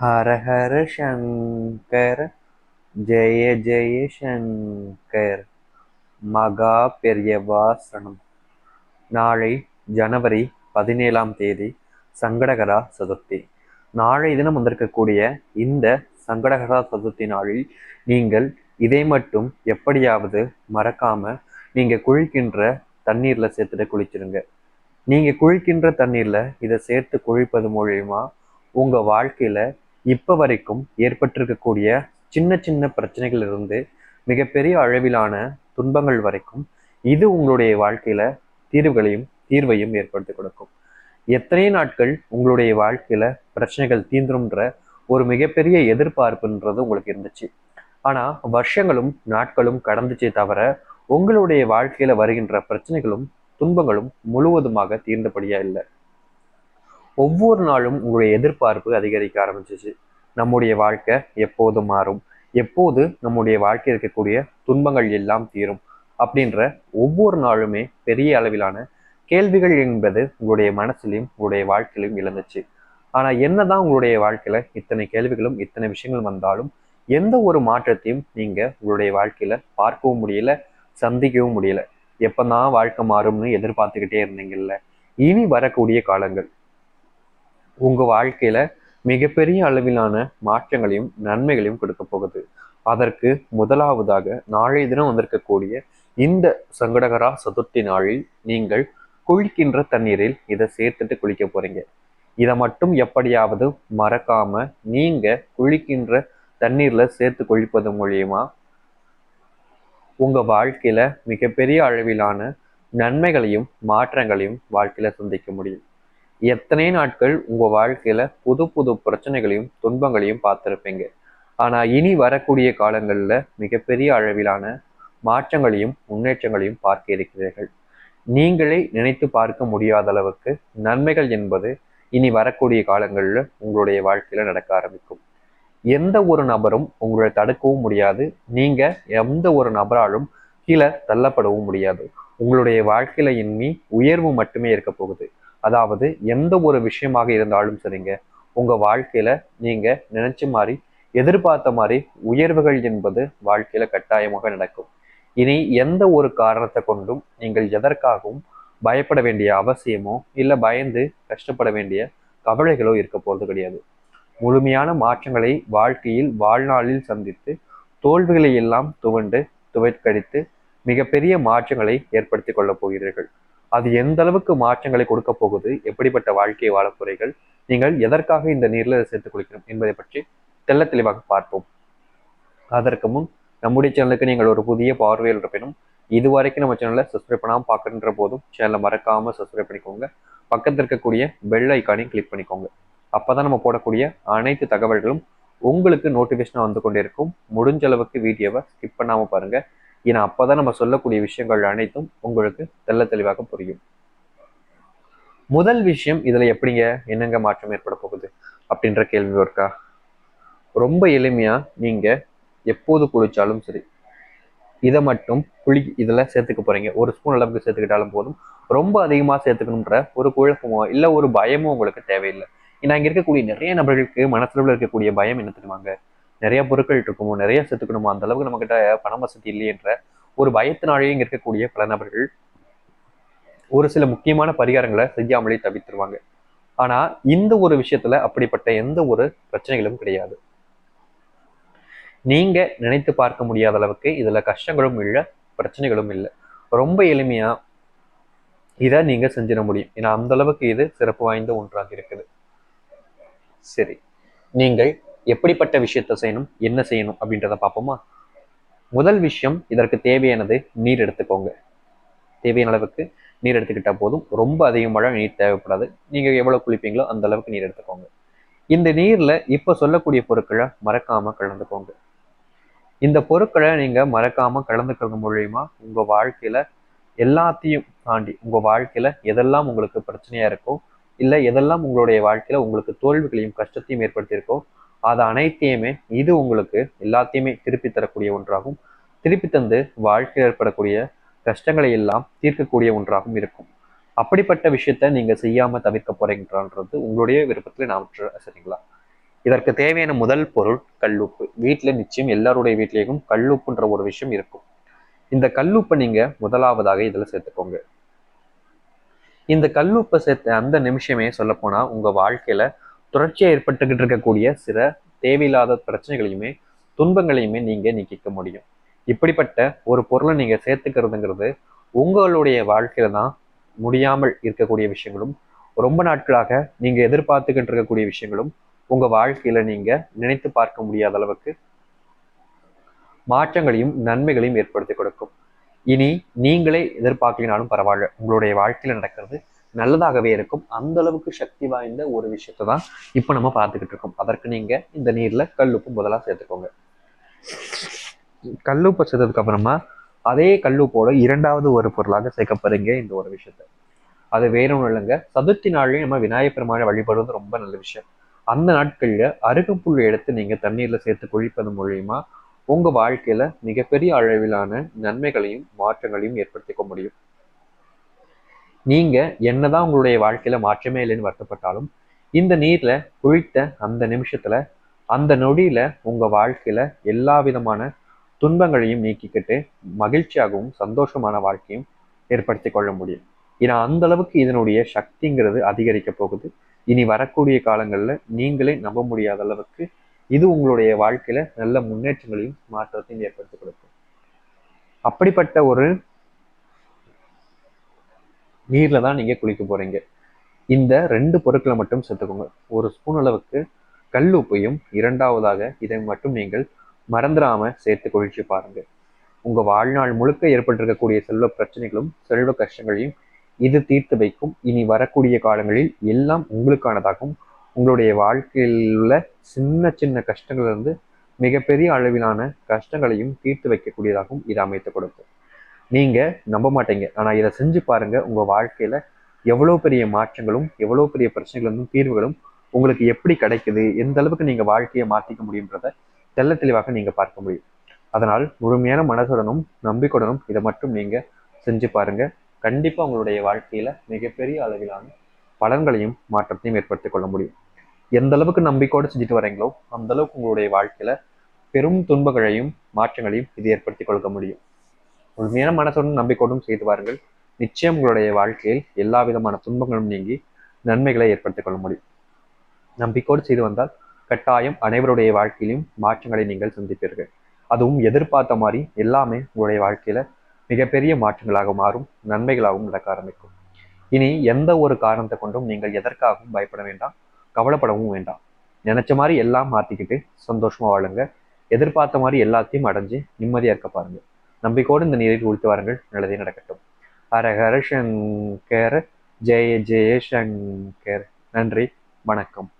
ஹர ஹர சங்கர் ஜெய ஜெய சங்கர் மகா பெரியவாசனம் நாளை ஜனவரி பதினேழாம் தேதி சங்கடகரா சதுர்த்தி. நாளை தினம் வந்திருக்கக்கூடிய இந்த சங்கடகரா சதுர்த்தி நாளில் நீங்கள் இதை மட்டும் எப்படியாவது மறக்காம நீங்க குளிக்கின்ற தண்ணீர்ல சேர்த்துட்டு குளிச்சிருங்க. நீங்க குளிக்கின்ற தண்ணீர்ல இதை சேர்த்து குளிப்பது மூலயமா உங்க வாழ்க்கையில இப்போ வரைக்கும் ஏற்பட்டிருக்கக்கூடிய சின்ன சின்ன பிரச்சனைகள் இருந்து மிகப்பெரிய அளவிலான துன்பங்கள் வரைக்கும் இது உங்களுடைய வாழ்க்கையில தீர்வுகளையும் தீர்வையும் ஏற்படுத்தி கொடுக்கும். எத்தனை நாட்கள் உங்களுடைய வாழ்க்கையில பிரச்சனைகள் தீந்துரும்ன்ற ஒரு மிகப்பெரிய எதிர்பார்ப்புன்றது உங்களுக்கு இருந்துச்சு. ஆனா வருஷங்களும் நாட்களும் கடந்துச்சே தவிர உங்களுடைய வாழ்க்கையில வருகின்ற பிரச்சனைகளும் துன்பங்களும் முழுவதுமாக தீர்ந்தபடியா இல்லை. ஒவ்வொரு நாளும் உங்களுடைய எதிர்பார்ப்பு அதிகரிக்க ஆரம்பிச்சிச்சு. நம்முடைய வாழ்க்கை எப்போது மாறும். எப்போது நம்முடைய வாழ்க்கையில் இருக்கக்கூடிய துன்பங்கள் எல்லாம் தீரும் அப்படின்ற ஒவ்வொரு நாளுமே பெரிய அளவிலான கேள்விகள் என்பது உங்களுடைய மனசுலையும் உங்களுடைய வாழ்க்கையிலும் இழந்துச்சு ஆனா என்னதான் உங்களுடைய வாழ்க்கையில இத்தனை கேள்விகளும் இத்தனை விஷயங்கள் வந்தாலும் எந்த ஒரு மாற்றத்தையும் நீங்க உங்களுடைய வாழ்க்கையில பார்க்கவும் முடியல சந்திக்கவும் முடியல. எப்பதான் வாழ்க்கை மாறும்னு எதிர்பார்த்துக்கிட்டே இருந்தீங்கல்ல இனி வரக்கூடிய காலங்கள். உங்கள் வாழ்க்கையில் மிகப்பெரிய அளவிலான மாற்றங்களையும் நன்மைகளையும் கொடுக்க போகுது. அதற்கு முதலாவதாக நாளைய தினம் வந்திருக்கக்கூடிய இந்த சங்கடகரா சதுர்த்தி நாளில் நீங்கள் குளிக்கின்ற தண்ணீரில் இதை சேர்த்துட்டு குளிக்க போறீங்க. இதை மட்டும் எப்படியாவது மறக்காம நீங்க குளிக்கின்ற தண்ணீர்ல சேர்த்து குளிப்பது மூலியமா உங்க வாழ்க்கையில மிகப்பெரிய அளவிலான நன்மைகளையும் மாற்றங்களையும் வாழ்க்கையில சந்திக்க முடியும். எத்தனை நாட்கள் உங்க வாழ்க்கையில புது புது பிரச்சனைகளையும் துன்பங்களையும் பார்த்திருப்பீங்க? ஆனா இனி வரக்கூடிய காலங்கள்ல மிகப்பெரிய அளவிலான மாற்றங்களையும் முன்னேற்றங்களையும் பார்க்க இருக்கிறீர்கள். நீங்களே நினைத்து பார்க்க முடியாத அளவுக்கு நன்மைகள் என்பது இனி வரக்கூடிய காலங்களில் உங்களுடைய வாழ்க்கையில நடக்க ஆரம்பிக்கும். எந்த ஒரு நபரும் உங்களை தடுக்கவும் முடியாது. நீங்க எந்த ஒரு நபராலும் கீழே தள்ளப்படவும் முடியாது. உங்களுடைய வாழ்க்கையில இனி உயர்வு மட்டுமே இருக்க போகுது. அதாவது எந்த ஒரு விஷயமாக இருந்தாலும் சரிங்க. உங்கள் வாழ்க்கையில் நீங்கள் நினச்ச மாதிரி எதிர்பார்த்த மாதிரி உயர்வுகள் என்பது வாழ்க்கையில் கட்டாயமாக நடக்கும். இனி எந்த ஒரு காரணத்தை கொண்டும் நீங்கள் எதற்காகவும் பயப்பட வேண்டிய அவசியமோ இல்லை பயந்து கஷ்டப்பட வேண்டிய கவலைகளோ இருக்க போகிறது கிடையாது. முழுமையான மாற்றங்களை வாழ்க்கையில் வாழ்நாளில் சந்தித்து தோல்விகளை எல்லாம் துவண்டு துவைக்கடித்து மிகப்பெரிய மாற்றங்களை ஏற்படுத்தி கொள்ளப் போகிறீர்கள். அது எந்த அளவுக்கு மாற்றங்களை கொடுக்க போகுது எப்படிப்பட்ட வாழ்க்கை வாழக்குறைகள் நீங்கள் எதற்காக இந்த நீர்ல சேர்த்து குளிக்கணும் என்பதை பற்றி தெள்ள தெளிவாக பார்ப்போம். அதற்கு முன் நம்முடைய சேனலுக்கு நீங்கள் ஒரு புதிய பார்வையில் இருப்பினும் இது வரைக்கும் நம்ம சேனலை சப்ஸ்கிரைப் பண்ணாமல் பார்க்குற போதும் சேனலை மறக்காம சப்ஸ்கிரைப் பண்ணிக்கோங்க. பக்கத்தில் இருக்கக்கூடிய பெல் ஐக்கானையும் கிளிக் பண்ணிக்கோங்க. அப்பதான் நம்ம போடக்கூடிய அனைத்து தகவல்களும் உங்களுக்கு நோட்டிஃபிகேஷனாக வந்து கொண்டே இருக்கும். முடிஞ்ச அளவுக்கு வீடியோவை ஸ்கிப் பண்ணாமல் பாருங்க. ஏன்னா அப்பதான் நம்ம சொல்லக்கூடிய விஷயங்கள் அனைத்தும் உங்களுக்கு தெள்ள தெளிவாக புரியும். முதல் விஷயம் இதுல எப்படிங்க என்னங்க மாற்றம் ஏற்பட போகுது அப்படின்ற கேள்வி இருக்கா ரொம்ப எளிமையா நீங்க எப்போது குளிச்சாலும் சரி இதை மட்டும் குளி இதில் சேர்த்துக்க போறீங்க. ஒரு ஸ்பூன் அளவுக்கு சேர்த்துக்கிட்டாலும் போதும். ரொம்ப அதிகமா சேர்த்துக்கணுன்ற ஒரு குழப்பமோ இல்லை ஒரு பயமோ உங்களுக்கு தேவையில்லை. ஏன்னா இங்கே இருக்கக்கூடிய நிறைய நபர்களுக்கு மனசுல இருக்கக்கூடிய பயம் என்ன தெரியுமாங்க? நிறைய பொருட்கள் இருக்குமோ நிறைய செத்துக்கணுமோ அந்த அளவுக்கு நம்ம கிட்ட பண வசதி இல்லையென்ற ஒரு பயத்தினாலேயே இங்க இருக்கக்கூடிய பல நபர்கள் ஒரு சில முக்கியமான பரிகாரங்களை செய்யாமலே தவித்துருவாங்க. ஆனா இந்த ஒரு விஷயத்துல அப்படிப்பட்ட எந்த ஒரு பிரச்சனைகளும் கிடையாது. நீங்க நினைத்து பார்க்க முடியாத அளவுக்கு இதுல கஷ்டங்களும் இல்லை பிரச்சனைகளும் இல்லை. ரொம்ப எளிமையா இதை நீங்க செஞ்சிட முடியும். ஏன்னா அந்த அளவுக்கு இது சிறப்பு வாய்ந்த ஒன்றாக இருக்குது. சரி. நீங்கள் எப்படிப்பட்ட விஷயத்த செய்யணும் என்ன செய்யணும் அப்படின்றத பார்ப்போமா? முதல் விஷயம் இதற்கு தேவையானது நீர் எடுத்துக்கோங்க. தேவையான அளவுக்கு நீர் எடுத்துக்கிட்டா போதும். ரொம்ப அதிகமாக நீர் தேவைப்படாது. நீங்க எவ்வளவு குளிப்பீங்களோ அந்த அளவுக்கு நீர் எடுத்துக்கோங்க. இந்த நீர்ல இப்ப சொல்லக்கூடிய பொருட்களை மறக்காம கலந்துக்கோங்க. இந்த பொருட்களை நீங்க மறக்காம கலந்துக்கிறது மூலியமா உங்க வாழ்க்கையில எல்லாத்தையும் தாண்டி உங்க வாழ்க்கையில எதெல்லாம் உங்களுக்கு பிரச்சனையா இருக்கோ இல்ல எதெல்லாம் உங்களுடைய வாழ்க்கையில உங்களுக்கு தோல்விகளையும் கஷ்டத்தையும் ஏற்படுத்தியிருக்கோ அது அனைத்தையுமே இது உங்களுக்கு எல்லாத்தையுமே திருப்பி தரக்கூடிய ஒன்றாகும். திருப்பி தந்து வாழ்க்கையில் ஏற்படக்கூடிய கஷ்டங்களை எல்லாம் தீர்க்கக்கூடிய ஒன்றாகவும் இருக்கும். அப்படிப்பட்ட விஷயத்த நீங்க செய்யாம தவிர்க்க போறீங்கன்றது உங்களுடைய விருப்பத்துல நான் சரிங்களா இதற்கு தேவையான முதல் பொருள் கல்லுப்பு. வீட்டில் நிச்சயம் எல்லாருடைய வீட்லேயும் கல்லுப்புன்ற ஒரு விஷயம் இருக்கும். இந்த கல்லுப்பை நீங்க முதலாவதாக இதில் சேர்த்துக்கோங்க. இந்த கல்லுப்பை சேர்த்த அந்த நிமிஷமே சொல்லப்போனா உங்க வாழ்க்கையில தொடர்ச்சியாக ஏற்பட்டுக்கிட்டு இருக்கக்கூடிய சில தேவையில்லாத பிரச்சனைகளையுமே துன்பங்களையுமே நீங்க நீக்கிக்க முடியும். இப்படிப்பட்ட ஒரு பொருளை நீங்க சேர்த்துக்கிறதுங்கிறது உங்களுடைய வாழ்க்கையில தான் முடியாமல் இருக்கக்கூடிய விஷயங்களும் ரொம்ப நாட்களாக நீங்க எதிர்பார்த்துக்கிட்டு இருக்கக்கூடிய விஷயங்களும் உங்க வாழ்க்கையில நீங்க நினைத்து பார்க்க முடியாத அளவுக்கு மாற்றங்களையும் நன்மைகளையும் ஏற்படுத்தி கொடுக்கும். இனி நீங்களே எதிர்பார்க்கலினாலும் பரவாயில்ல. உங்களுடைய வாழ்க்கையில நடக்கிறது நல்லதாகவே இருக்கும். அந்த அளவுக்கு சக்தி வாய்ந்த ஒரு விஷயத்தை தான் இப்போ நம்ம பார்த்துக்கிட்டு இருக்கோம். அதற்கு நீங்க இந்த நீர்ல கல்லுப்பு முதலாக சேர்த்துக்கோங்க. கல்லுப்பை சேர்த்ததுக்கு அப்புறமா அதே கல்லுப்போட இரண்டாவது ஒரு பொருளாக சேர்க்கப்படுங்க இந்த ஒரு விஷயத்த. அது வேற ஒன்றும் இல்லைங்க. சதுர்த்தி நாள்லயும் நம்ம விநாயகர் பெருமாளை வழிபடுவது ரொம்ப நல்ல விஷயம். அந்த நாட்களில் அருகம்புல் எடுத்து நீங்க தண்ணீரில் சேர்த்து குளிப்பது மூலியமா உங்க வாழ்க்கையில மிகப்பெரிய அளவிலான நன்மைகளையும் மாற்றங்களையும் ஏற்படுத்திக்க முடியும். நீங்க என்னதான் உங்களுடைய வாழ்க்கையில மாற்றமே இல்லைன்னு வருத்தப்பட்டாலும் இந்த நீர்ல குளித்த அந்த நிமிஷத்துல அந்த நொடியில உங்க வாழ்க்கையில எல்லா விதமான துன்பங்களையும் நீக்கிக்கிட்டு மகிழ்ச்சியாகவும் சந்தோஷமான வாழ்க்கையும் ஏற்படுத்தி கொள்ள முடியும். ஏன்னா அந்த அளவுக்கு இதனுடைய சக்திங்கிறது அதிகரிக்க போகுது. இனி வரக்கூடிய காலங்களில் நீங்களே நம்ப முடியாத அளவுக்கு இது உங்களுடைய வாழ்க்கையில நல்ல முன்னேற்றங்களையும் மாற்றத்தையும் ஏற்படுத்தி கொடுக்கும். அப்படிப்பட்ட ஒரு நீரில் தான் நீங்கள் குளிக்க போகிறீங்க இந்த ரெண்டு பொருட்களை மட்டும் சேர்த்துக்கோங்க. ஒரு ஸ்பூன் அளவுக்கு கல் உப்பையும் இரண்டாவதாக இதை மட்டும் நீங்கள் மறந்துடாம சேர்த்து குளிச்சு பாருங்க. உங்க வாழ்நாள் முழுக்க ஏற்பட்டிருக்கக்கூடிய செல்வ பிரச்சனைகளும் செல்வ கஷ்டங்களையும் இது தீர்த்து வைக்கும். இனி வரக்கூடிய காலங்களில் எல்லாம் உங்களுக்கானதாகவும் உங்களுடைய வாழ்க்கையில் உள்ள சின்ன சின்ன கஷ்டங்கள்லேருந்து மிகப்பெரிய அளவிலான கஷ்டங்களையும் தீர்த்து வைக்கக்கூடியதாகவும் இது அமைத்து கொடுக்கும். நீங்கள் நம்ப மாட்டீங்க. ஆனால் இதை செஞ்சு பாருங்கள் உங்கள் வாழ்க்கையில் எவ்வளோ பெரிய மாற்றங்களும் எவ்வளோ பெரிய பிரச்சனைகளும் தீர்வுகளும் உங்களுக்கு எப்படி கிடைக்குது? எந்த அளவுக்கு நீங்கள் வாழ்க்கையை மாற்றிக்க முடியுன்றத தெல்ல தெளிவாக நீங்கள் பார்க்க முடியும். அதனால் முழுமையான மனசுடனும் நம்பிக்கையுடனும் இதை மட்டும் நீங்கள் செஞ்சு பாருங்கள் கண்டிப்பாக உங்களுடைய வாழ்க்கையில் மிகப்பெரிய அளவிலான பலன்களையும் மாற்றத்தையும் ஏற்படுத்திக் கொள்ள முடியும். எந்த அளவுக்கு நம்பிக்கையோடு செஞ்சுட்டு வரீங்களோ அந்த அளவுக்கு உங்களுடைய வாழ்க்கையில பெரும் துன்பங்களையும் மாற்றங்களையும் இது ஏற்படுத்தி கொள்ள முடியும். முழுமையான மனசுடன் நம்பிக்கையோடும் செய்து பாருங்கள் நிச்சயம் உங்களுடைய வாழ்க்கையில் எல்லா விதமான துன்பங்களும் நீங்கி நன்மைகளை ஏற்படுத்திக் கொள்ள முடியும். நம்பிக்கையோடு செய்து வந்தால் கட்டாயம் அனைவருடைய வாழ்க்கையிலும் மாற்றங்களை நீங்கள் சந்திப்பீர்கள். அதுவும் எதிர்பார்த்த மாதிரி எல்லாமே உங்களுடைய வாழ்க்கையில மிகப்பெரிய மாற்றங்களாக மாறும் நன்மைகளாகவும் நடக்க ஆரம்பிக்கும். இனி எந்த ஒரு காரணத்தை கொண்டும் நீங்கள் எதற்காகவும் பயப்பட வேண்டாம் கவலைப்படவும் வேண்டாம். நினைச்ச மாதிரி எல்லாம் மாத்திக்கிட்டு சந்தோஷமா வாழுங்க. எதிர்பார்த்த மாதிரி எல்லாத்தையும் அடைஞ்சு நிம்மதியா இருக்க பாருங்க. நம்பிக்கோடு இந்த நீரில் உழித்து வாருங்கள். நல்லதே நடக்கட்டும். ஹரஹர ஹர சங்கர் ஜெய ஜெய சங்கர் நன்றி. வணக்கம்.